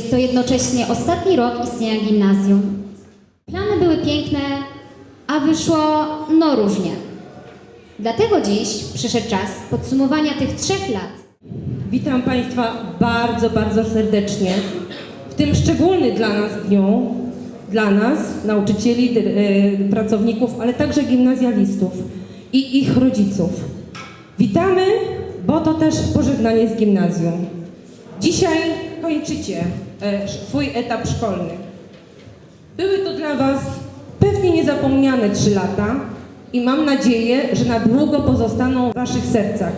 Jest to jednocześnie ostatni rok istnienia gimnazjum. Plany były piękne, a wyszło no różnie. Dlatego dziś przyszedł czas podsumowania tych trzech lat. Witam Państwa bardzo, bardzo serdecznie w tym szczególny dla nas dniu, dla nas, nauczycieli, e, pracowników, ale także gimnazjalistów i ich rodziców. Witamy, bo to też pożegnanie z gimnazjum. Dzisiaj kończycie swój etap szkolny. Były to dla Was pewnie niezapomniane trzy lata i mam nadzieję, że na długo pozostaną w Waszych sercach.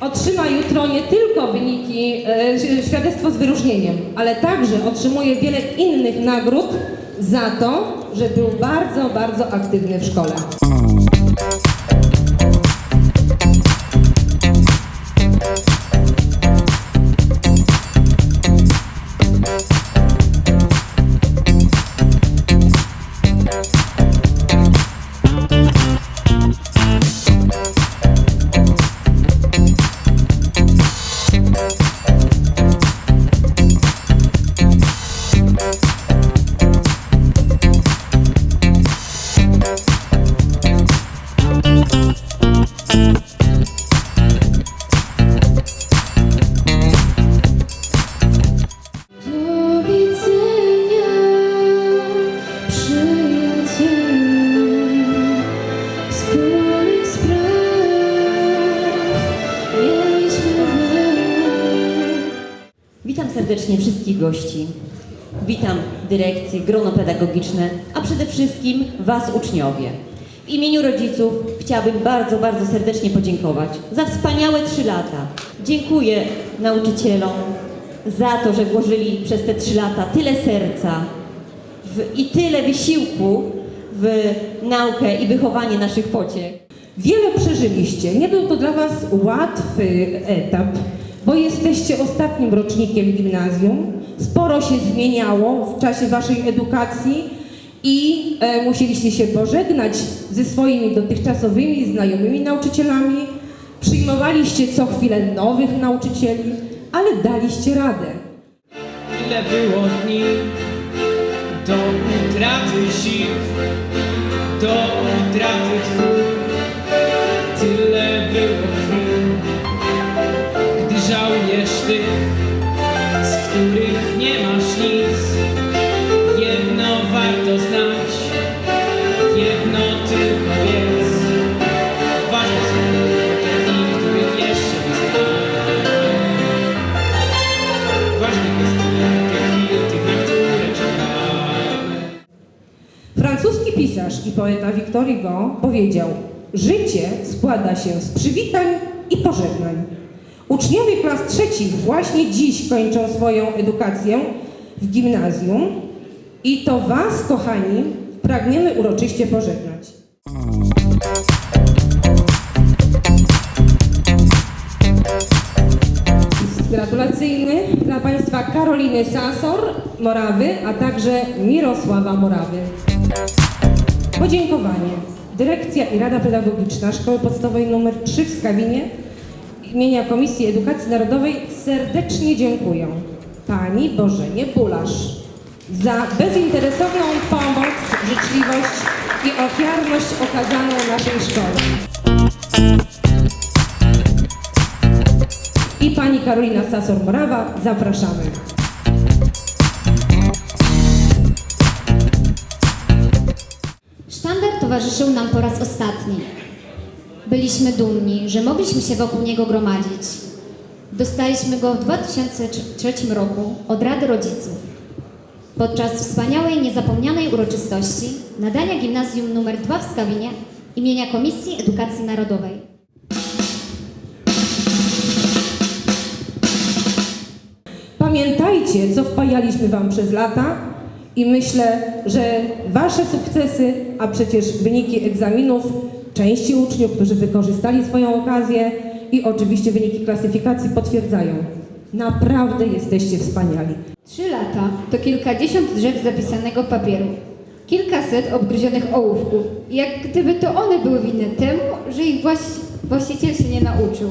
Otrzyma jutro nie tylko wyniki, e, świadectwo z wyróżnieniem, ale także otrzymuje wiele innych nagród za to, że był bardzo, bardzo aktywny w szkole. Serdecznie wszystkich gości. Witam dyrekcję, grono pedagogiczne, a przede wszystkim Was, uczniowie. W imieniu rodziców chciałabym bardzo, bardzo serdecznie podziękować za wspaniałe trzy lata. Dziękuję nauczycielom za to, że włożyli przez te trzy lata tyle serca w, i tyle wysiłku w naukę i wychowanie naszych pociech. Wiele przeżyliście. Nie był to dla Was łatwy etap, bo jesteście ostatnim rocznikiem gimnazjum. Sporo się zmieniało w czasie Waszej edukacji i e, musieliście się pożegnać ze swoimi dotychczasowymi znajomymi nauczycielami. Przyjmowaliście co chwilę nowych nauczycieli, ale daliście radę. Ile było dni do utraty sił, do utraty Francuski pisarz i poeta Victor Hugo powiedział: Życie składa się z przywitań i pożegnań. Uczniowie klas trzecich właśnie dziś kończą swoją edukację w gimnazjum i to Was, kochani, pragniemy uroczyście pożegnać. Gratulacyjny dla Państwa Karoliny Sasor, Morawy, a także Mirosława Morawy. Podziękowanie. Dyrekcja i Rada Pedagogiczna Szkoły Podstawowej nr 3 w Skawinie imienia Komisji Edukacji Narodowej serdecznie dziękuję Pani Bożenie Bulasz za bezinteresowną pomoc, życzliwość i ofiarność okazaną naszej szkole. I Pani Karolina Sasor-Morawa zapraszamy. Towarzyszył nam po raz ostatni. Byliśmy dumni, że mogliśmy się wokół niego gromadzić. Dostaliśmy go w 2003 roku od Rady Rodziców. Podczas wspaniałej, niezapomnianej uroczystości nadania Gimnazjum nr 2 w Skawinie imienia Komisji Edukacji Narodowej. Pamiętajcie, co wpajaliśmy Wam przez lata i myślę, że Wasze sukcesy, a przecież wyniki egzaminów części uczniów, którzy wykorzystali swoją okazję i oczywiście wyniki klasyfikacji potwierdzają. Naprawdę jesteście wspaniali. Trzy lata to kilkadziesiąt drzew zapisanego papieru, kilkaset obgryzionych ołówków, jak gdyby to one były winne temu, że ich właś właściciel się nie nauczył.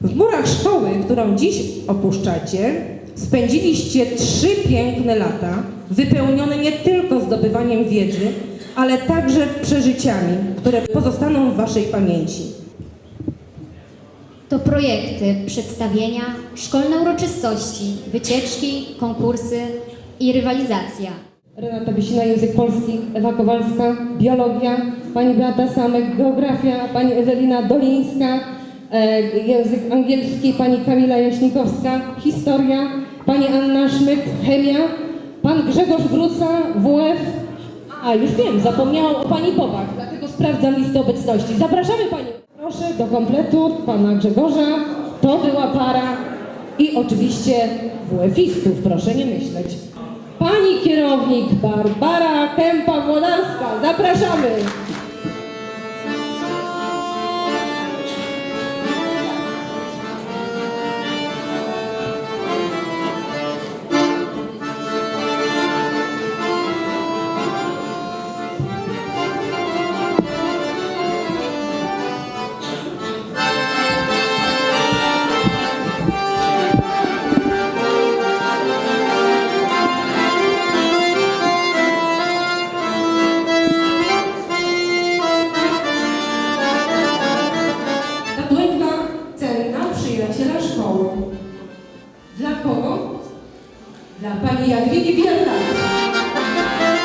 W murach szkoły, którą dziś opuszczacie, Spędziliście trzy piękne lata, wypełnione nie tylko zdobywaniem wiedzy, ale także przeżyciami, które pozostaną w Waszej pamięci. To projekty, przedstawienia, szkolne uroczystości, wycieczki, konkursy i rywalizacja. Renata Bysina, język polski, Ewa Kowalska, biologia, pani Beata Samek, geografia, pani Ewelina Dolińska, e, język angielski, pani Kamila Jaśnikowska, historia, pani Anna Szmyt, chemia, pan Grzegorz Gruca, WF, a już wiem, zapomniałam o pani Popach, dlatego sprawdzam listę obecności. Zapraszamy panią. Proszę do kompletu pana Grzegorza, to była para i oczywiście WF-istów, proszę nie myśleć. Pani kierownik Barbara Kępa-Włodarska, zapraszamy! szkołą. Dla kogo? Dla pani Jadwigi Biernak.